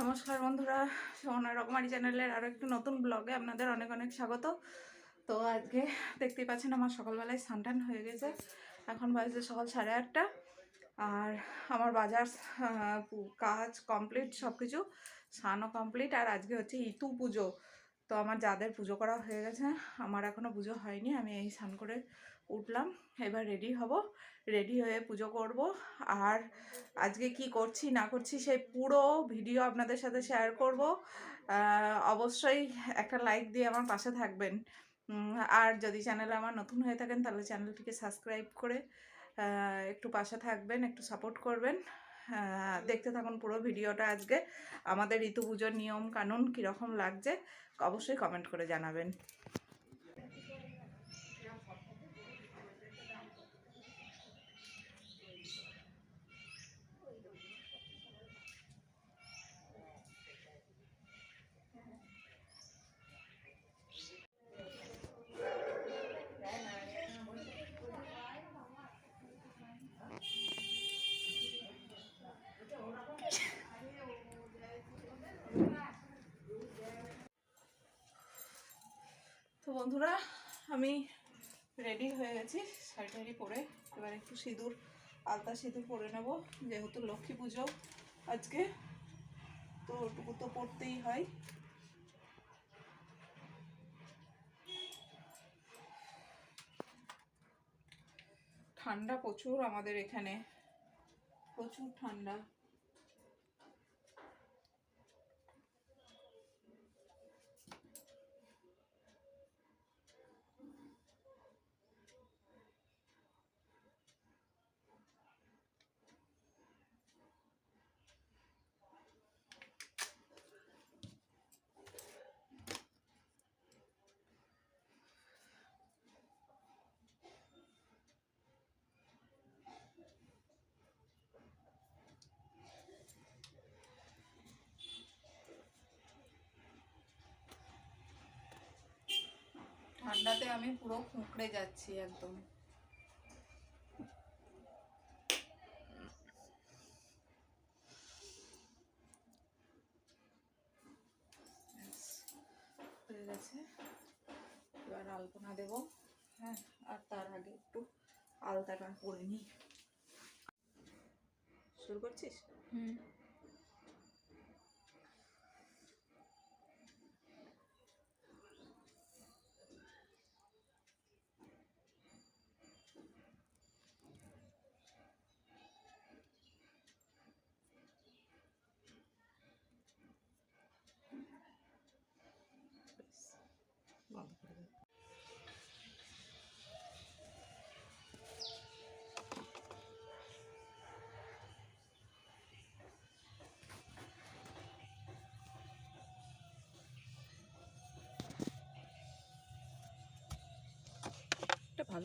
নমস্কার বন্ধুরা, সোনা রকমারি চ্যানেলের আরও একটু নতুন ব্লগে আপনাদের অনেক অনেক স্বাগত। তো আজকে দেখতেই পাচ্ছেন আমার সকালবেলায় স্নান হয়ে গেছে। এখন বাজছে সকাল সাড়ে আটটা। আর আমার বাজার কাজ কমপ্লিট সব কিছু স্নানও কমপ্লিট আর আজকে হচ্ছে ইতু পুজো। তো আমার যাদের পুজো করা হয়ে গেছে, আমার এখনও পুজো হয়নি। আমি এই স্নান করে উঠলাম। এবার রেডি হব। রেডি হয়ে পুজো করব। আর আজকে কি করছি, না করছি সেই পুরো ভিডিও আপনাদের সাথে শেয়ার করব। অবশ্যই একটা লাইক দিয়ে আমার পাশে থাকবেন। আর যদি চ্যানেলে আমার নতুন হয়ে থাকেন, তাহলে চ্যানেলটিকে সাবস্ক্রাইব করে একটু পাশে থাকবেন, একটু সাপোর্ট করবেন। দেখতে থাকুন পুরো ভিডিওটা আজকে। আমাদের ঋতু পুজোর নিয়ম কানুন কীরকম লাগছে, অবশ্যই কমেন্ট করে জানাবেন। বন্ধুরা, আমি রেডি হয়ে গেছি, শাড়ি টাড়ি পরে। এবার একটু সিঁদুর, আলতা সিঁদুর পরে নেব, যেহেতু লক্ষ্মী পুজো আজকে, তো ওটুকু তো পড়তেই হয়। ঠান্ডা প্রচুর আমাদের এখানে, প্রচুর ঠান্ডা। আমি পুরো কুঁকড়ে যাচ্ছি একদম। হয়ে গেছে। এবার আলপনা দেবো। হ্যাঁ আর তার আগে একটু আলতাটা করে নিই। শুরু করছিস? হুম।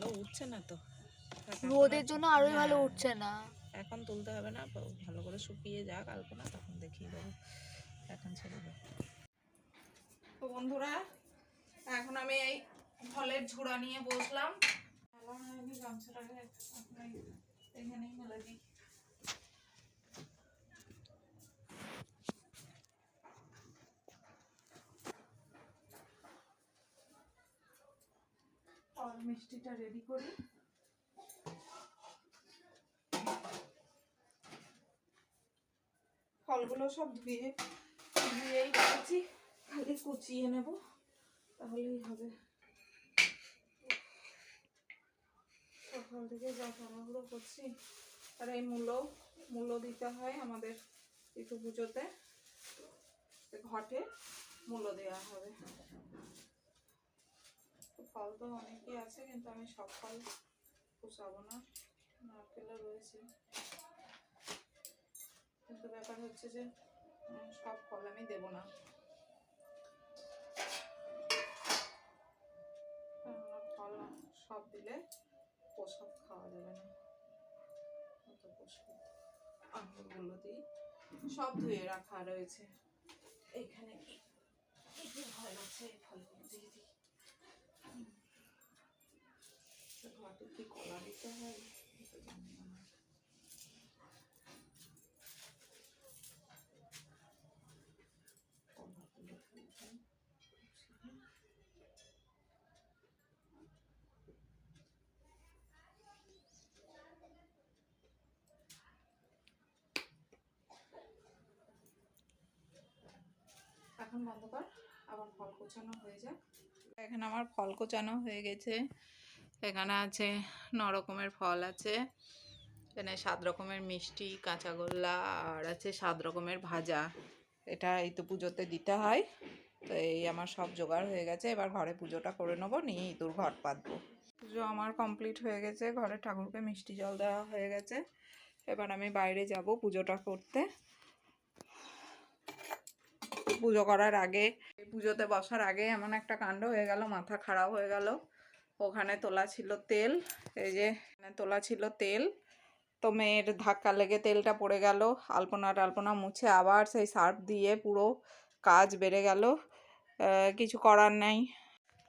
ভালো উঠছে না তো। রোদের জন্য আরোই ভালো হ্যাঁ, উঠছে না। এখন তুলতে হবে না ভালো করে শুকিয়ে যাক আলপনা তখন দেখিয়ে দেবো। এখন ছেড়ে দেবো। তো বন্ধুরা এখন আমি এই ফলের ঝুড়া নিয়ে বসলাম। আমি এখন এখানেই মেলে দিই। মিষ্টিটা রেডি করি। ফলগুলো সব ধুয়ে ধুয়েই রেখেছি। খালি কুচিয়ে নেব, তাহলেই হবে। সকাল থেকে যা তাড়াহুড়ো করছি, আর এই মূলো মূলো দিতে হয় আমাদের একটু পুজোতে। ঘটে মূলো দেওয়া হবে। ফল তো অনেকই আছে, কিন্তু আমি সব ফল কুচাবো না। নারকেলও রয়েছে। কিন্তু ব্যাপার হচ্ছে যে সব ফল আমি দেবো না। ফল সব দিলে প্রসাদ খাওয়া যাবে না। অত আঙুরগুলো দিই, সব ধুয়ে রাখা রয়েছে। এইখানে কি ফল আছে এই ফলগুলো দিয়ে দিই কত কি কলা দিতে হয় এখন বন্ধ কর, আবার ফল কোচানো হয়ে যাক। এখন আমার ফল কোচানো হয়ে গেছে। এখানে আছে ন রকমের ফল আছে। এখানে সাত রকমের মিষ্টি কাঁচাগোল্লা আর আছে সাত রকমের ভাজা। এটা এই তো পুজোতে দিতে হয়। তো এই আমার সব জোগাড় হয়ে গেছে। এবার ঘরে পুজোটা করে নেব, নিয়ে ইঁদুর ঘট পাতবো। পুজো আমার কমপ্লিট হয়ে গেছে। ঘরে ঠাকুরকে মিষ্টি জল দেওয়া হয়ে গেছে। এবার আমি বাইরে যাব পুজোটা করতে। পুজো করার আগে, পুজোতে বসার আগে এমন একটা কাণ্ড হয়ে গেল, মাথা খারাপ হয়ে গেল। ওখানে তোলা ছিল তেল, এই যে তোলা ছিল তেল। তো মেয়ের ধাক্কা লেগে তেলটা পড়ে গেল, আলপনা টালপনা মুছে আবার সেই সার্ফ দিয়ে পুরো কাজ বেড়ে গেল। কিছু করার নেই।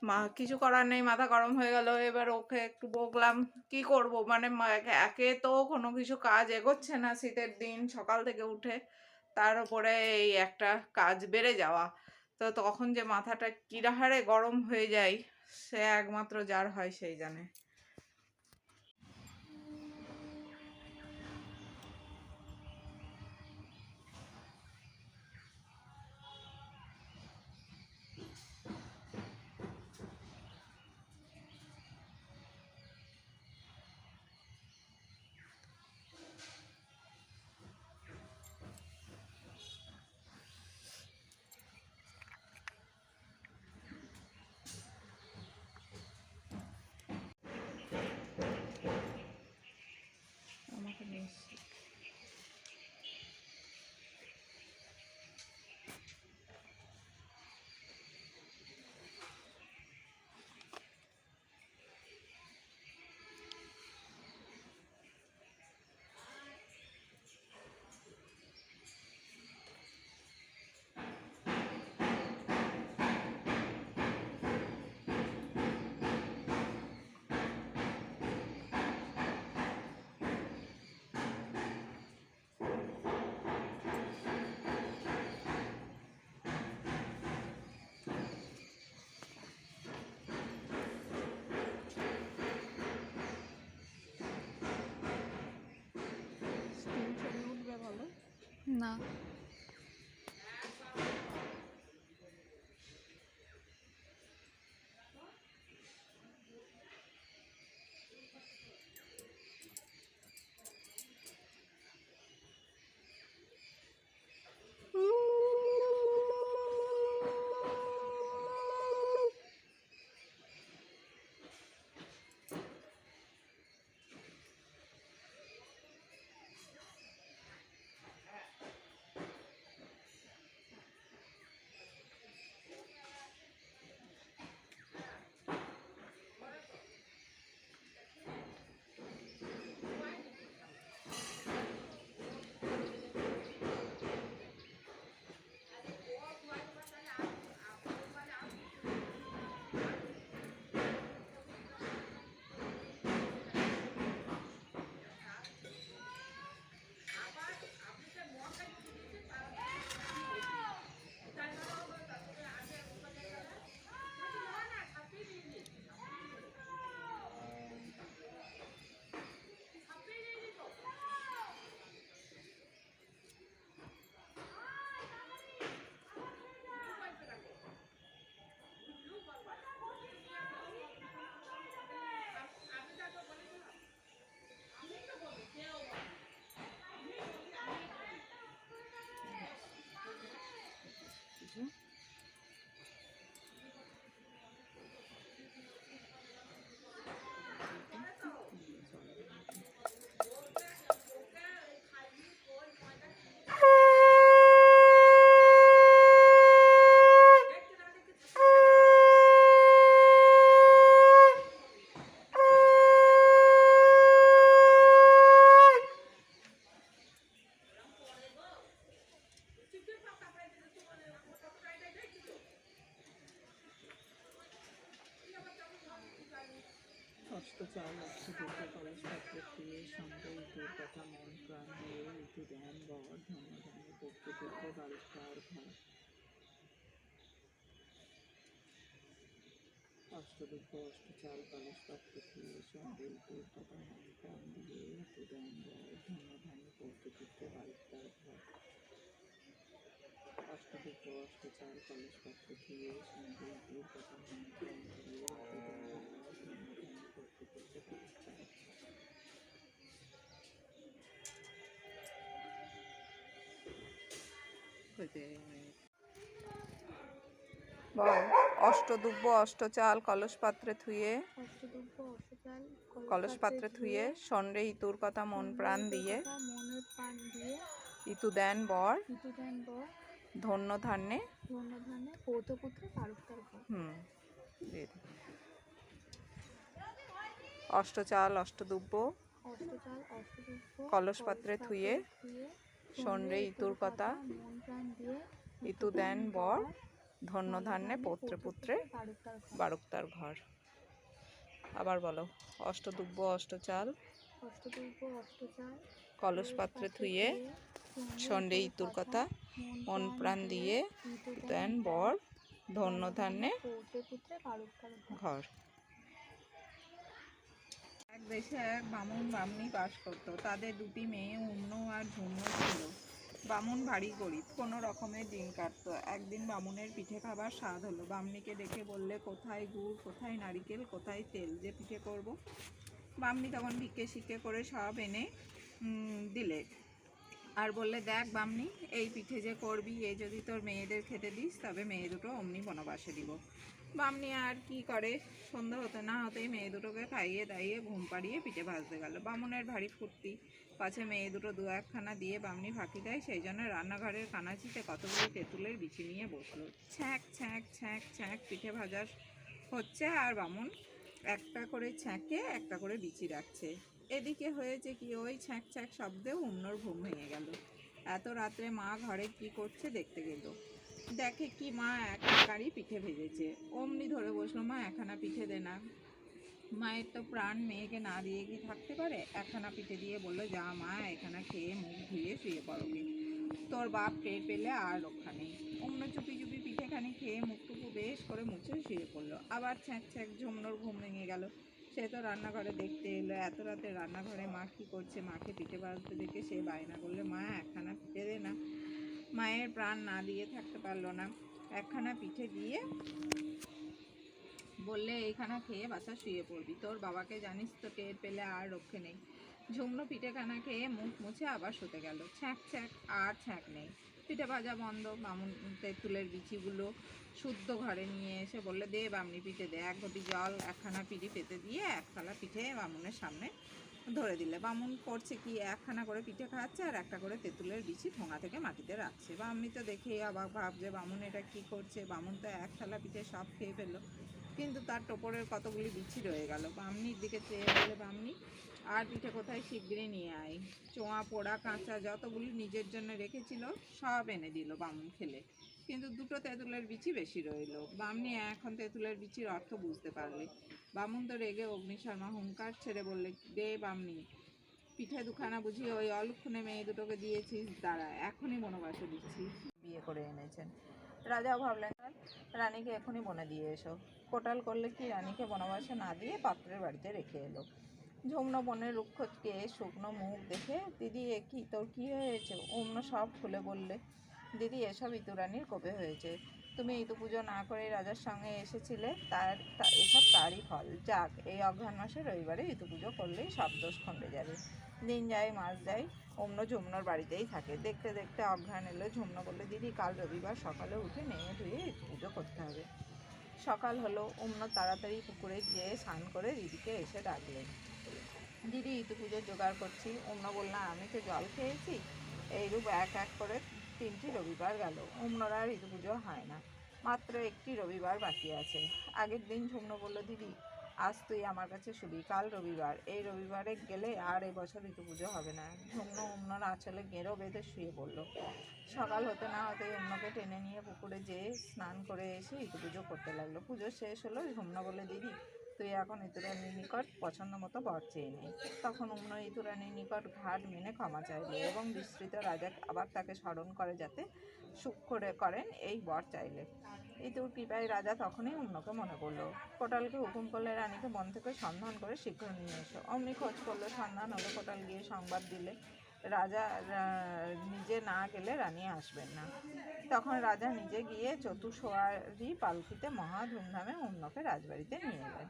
মা, কিছু করার নেই, মাথা গরম হয়ে গেল। এবার ওকে একটু বকলাম, কি করব? মানে একে- একে তো কোনো কিছু কাজ এগোচ্ছে না শীতের দিন, সকাল থেকে উঠে। তার উপরে এই একটা কাজ বেড়ে যাওয়া। তো তখন যে মাথাটা কিরাহারে গরম হয়ে যায় সে একমাত্র যার হয় সেই জানে। না অষ্টচাল লক্ষ্মী দুর্গা কলেজ প্রক্রিয়ে সঙ্গে ইতুর কথা মন প্রাণ দিয়ে ইতু ধ্যান বর ধন্য ধন্য প্রকৃতিতে বালিকার ঘর অষ্টদুর্গ অষ্টচাল কলেজ প্রক্রিয়ে সঙ্গে ইতুর কথা মন প্রাণ দিয়ে ইতু ধ্যান বর ধন্য ধন্য প্রকৃতিতে বালিকার ঘর দুব্ব অষ্টচাল কলস ধুয়ে সঙ্গে ইঁদুর কথা মন প্রাণ দিয়ে ঋতু দেন বর অষ্টদুব্ব অষ্টচাল কলস পাত্রে থুয়ে কলস পাত্রে থুয়ে সন্ডে ইতুর কথা মন প্রাণ দিয়ে। ইতু দেন বর। ধন্য ধান্যে। হুম। অষ্টচাল, অষ্টদুব্ব, কলস পাত্রে থুয়ে, সন্ডে ইতুর কথা, ইতু দেন, বর, ধন্য ধান্যে, পত্রে পুত্রে, বারুক্তার ঘর। আবার বলো, অষ্টদুব্ব, অষ্টচাল, কলস পাত্রে থুয়ে, সন্ডে ইতুর কথা, মন প্রাণ দিয়ে দেন, বর, ধন্য ধান্যে, ঘর। এক দেশে এক বামুন বামনি বাস করতো। তাদের দুটি মেয়ে উন্ন আর ঝুমনো ছিল। বামুন ভারী গরিব, কোনো রকমের দিন কাটতো। একদিন বামুনের পিঠে খাবার স্বাদ হলো। বামনিকে ডেকে বললে, কোথায় গুড়, কোথায় নারিকেল, কোথায় তেল? যে পিঠে করব? বামনি তখন ভিক্ষে শিক্ষে করে সব এনে দিলে। আর বললে, দেখ বামনি, এই পিঠে যে করবি, এ যদি তোর মেয়েদের খেতে দিস, তবে মেয়ে দুটো অমনি বনবাসে দিব। বামনি আর কি করে? সন্ধ্যা হতে না হতেই মেয়ে দুটোকে খাইয়ে দাইয়ে ঘুম পাড়িয়ে পিঠে ভাজতে গেল। বামুনের ভারী ফুর্তি। পাছে মেয়ে দুটো দু একখানা দিয়ে বামনি ফাঁকি দেয়, সেই জন্য রান্নাঘরের কানাচিতে কতগুলো তেঁতুলের বিচি নিয়ে বসল। ছ্যাঁক ছ্যাঁক ছ্যাঁক ছ্যাঁক, পিঠে ভাজা হচ্ছে আর বামুন একটা করে ছ্যাঁকে, একটা করে বিচি রাখছে। এদিকে হয়েছে কি, ওই ছ্যাঁক ছ্যাঁক শব্দেও উন্নর ঘুম ভেঙে গেল। এত রাত্রে মা ঘরে কি করছে দেখতে গেল। দেখে কি মা এক একারই পিঠে ভেজেছে। অমনি ধরে বসল, মা, একখানা পিঠে দে না। মায়ের তো প্রাণ মেয়েকে না দিয়ে কি থাকতে পারে? একখানা পিঠে দিয়ে বলল, যা মা এখানা খেয়ে মুখ ধুয়ে শুয়ে পড়োগে তোর বাপ টের পেলে আর রক্ষা নেই। অন্য চুপি চুপি পিঠেখানি খেয়ে মুখটুকু বেশ করে মুছে শুয়ে পড়ল। আবার ছ্যাঁক ছ্যাঁক ঝুমনোর ঘুম ভেঙে গেল। সে তো রান্নাঘরে দেখতে এলো। এত রাতে রান্নাঘরে মা কী করছে? মাকে পিঠে বাজতে দেখে সে বায়না করলে, মা, একখানা পিঠে দে না। মায়ের প্রাণ না দিয়ে থাকতে পারল না। একখানা পিঠে দিয়ে বললে, এইখানা খেয়ে বাসা শুয়ে পড়বি। তোর বাবাকে জানিস তো টের পেলে আর রক্ষে নেই। ঝুমনো পিঠেখানা খেয়ে মুখ মুছে আবার শুতে গেল। ছ্যাঁক ছ্যাঁক, আর ছ্যাঁক নেই। পিঠে ভাজা বন্ধ। বামুন তেঁতুলের বিচিগুলো শুদ্ধ ঘরে নিয়ে এসে বললে, দে বামনি পিঠে দে এক ঘটি জল। একখানা পিঠি পেতে দিয়ে এক থালা পিঠে বামুনের সামনে ধরে দিলে। বামুন করছে কি, একখানা করে পিঠে খাচ্ছে আর একটা করে তেঁতুলের বিচি ঠোঙা থেকে মাটিতে রাখছে। বা আমি তো দেখেই অবাক ভাব যে বামুন এটা কি করছে। বামুন তো এক থালা পিঠে সব খেয়ে ফেলল। কিন্তু তার টোপরের কতগুলি বিচি রয়ে গেল। বামনির দিকে চেয়ে বলে, বামনি, আর পিঠে কোথায় শিগগিরই নিয়ে আয়। চোঁয়া, পোড়া, কাঁচা যতগুলি নিজের জন্য রেখেছিল, সব এনে দিল বামুন খেলে। কিন্তু দুটো তেঁতুলের বিচি বেশি রইল। বামনি এখন তেঁতুলের বিচির অর্থ বুঝতে পারলে। বামুন তো রেগে অগ্নিশর্মা হুঙ্কার ছেড়ে বললে, দে বামনি, পিঠে দুখানা বুঝি ওই অলক্ষণে মেয়ে দুটোকে দিয়েছিস, দাঁড়া, এখনই বনবাসে দিচ্ছি। বিয়ে করে এনেছেন। রাজাও ভাবলেন, রানীকে এখনই বনে দিয়ে এসো। কোটাল করলে কি রানীকে বনবাসে না দিয়ে পাত্রের বাড়িতে রেখে এলো? ঝুমনো বনের রুক্ষকে শুকনো মুখ দেখে, দিদি, এ কি? তোর কি হয়েছে? অন্য সব খুলে বললে। দিদি, এসব ইতুরানির কবে হয়েছে? তুমি ইতু পুজো না করে রাজার সঙ্গে এসেছিলে? তার এসব তারই ফল। যাক, এই অঘ্রাণ মাসে রবিবারে ইতু পুজো করলেই সব দোষ খণ্ডে যাবে। দিন যায়, মাস যায় অন্য ঝুমনোর বাড়িতেই থাকে। দেখতে দেখতে অঘ্রাণ এলো, ঝুমনো বললে, দিদি, কাল রবিবার সকালে উঠে নেয়ে ধুয়ে পুজো করতে হবে। সকাল হলো অন্য তাড়াতাড়ি পুকুরে গিয়ে স্নান করে দিদিকে এসে ডাকলেন। দিদি ইতু পুজোর জোগাড় করছি। অন্য বললাম আমি তো জল খেয়েছি। এইরূপ এক এক করে তিনটি রবিবার গেল। অন্যরা আর ইতু পুজো হয় না। মাত্র একটি রবিবার বাকি আছে। আগের দিন ঝুমনো বলল, দিদি আজ তুই আমার কাছে শুবি, কাল রবিবার। এই রবিবারে গেলে আর এবছর ঋতু পুজো হবে না। ঝুমনো অন্যর আঁচলে গেঁড়ো বেঁধে শুয়ে পড়ল। সকাল হতে না হতেই অন্যকে টেনে নিয়ে পুকুরে যেয়ে স্নান করে এসে ঋতু পুজো করতে লাগল। পুজো শেষ হলো ঝুমনা বলে, দিদি, তুই এখন ইতুরানির নিকট পছন্দ মতো বর চেয়ে নে। তখন অন্য ইতুরানির নিকট ঘাট মেনে ক্ষমা চাইলে এবং বিস্তৃত রাজা আবার তাকে স্মরণ করে যাতে সুখ করে করেন এই বর চাইলে। ইতুর কৃপায় রাজা তখনই অন্যকে মনে করল। কোটালকে হুকুম করলে রানীকে বন থেকে সন্ধান করে শীঘ্র নিয়ে এসো। অমনি খোঁজ করল, সন্ধান হলো কোটাল গিয়ে সংবাদ দিলে, রাজা নিজে না গেলে রানী আসবেন না। তখন রাজা নিজে গিয়ে চতুসোয়ারি পালকিতে মহা ধুমধামে অন্যকে রাজবাড়িতে নিয়ে এলেন।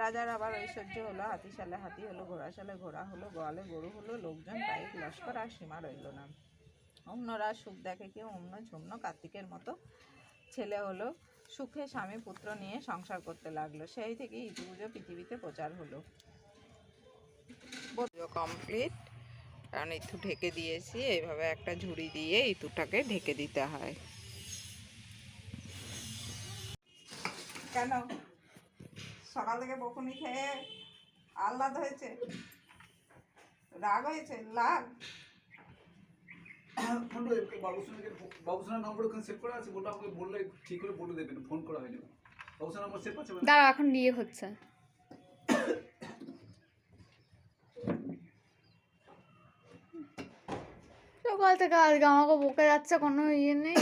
রাজার আবার ঐশ্বর্য হলো, হাতিশালে হাতি হলো, ঘোড়াশালে ঘোড়া হলো, গোয়ালে গরু হলো, লোকজন পাইক লস্কর আর সীমা রইল না। অন্যরা সুখ দেখে কেউ অন্য ঝুমনো কার্তিকের মতো ছেলে হলো, সুখে স্বামী পুত্র নিয়ে সংসার করতে লাগল। সেই থেকে ইতি পুজো পৃথিবীতে প্রচার হলো। পুজো কমপ্লিট কারণ ইতু ঢেকে দিয়েছি এইভাবে একটা ঝুড়ি দিয়ে ইতুটাকে ঢেকে দিতে হয়। কেন? সকাল থেকে বকুনি খেয়ে আহ্লাদ হয়েছে? রাগ হয়েছে? লাগ ফোনটা বাবুসোনাকে বাবুসোনার নম্বর ওখানে সেভ করা আছে ওটা আমাকে বললে ঠিক করে বলে দেবেন ফোন করা হয়নি। বাবুসোনার নম্বর সেভ আছে দাঁড়াও এখন বিয়ে হচ্ছে। সকাল থেকে আজকে আমাকে বকে যাচ্ছে কোনো ইয়ে নেই।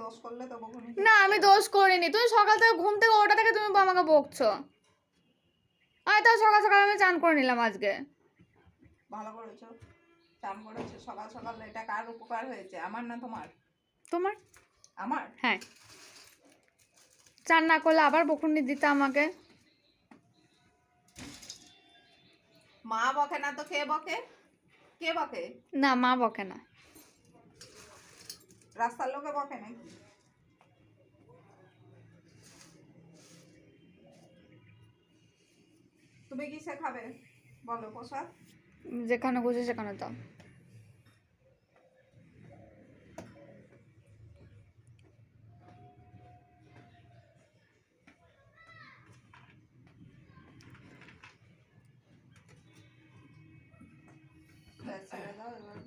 দোষ করলে তো বকুনি। না আমি দোষ করিনি। তুমি সকাল থেকে ঘুম থেকে ওটা থেকে তুমি আমাকে বকছো। আমি তো সকাল সকাল আমি চান করে নিলাম আজকে। ভালো করেছ। চান করেছ সকাল সকাল এটা কার উপকার হয়েছে? আমার না তোমার? তোমার? আমার? হ্যাঁ। চান না করলে আবার বকুনি দিতে আমাকে। মা বকে না তো কে বকে? কে বকে? না মা বকে না। রাস্তার লোকে বকে নাকি? তুমি কি শেখাবে? বলো প্রসাদ। যেখানে খুশি সেখানে দাও। that's what I thought it was.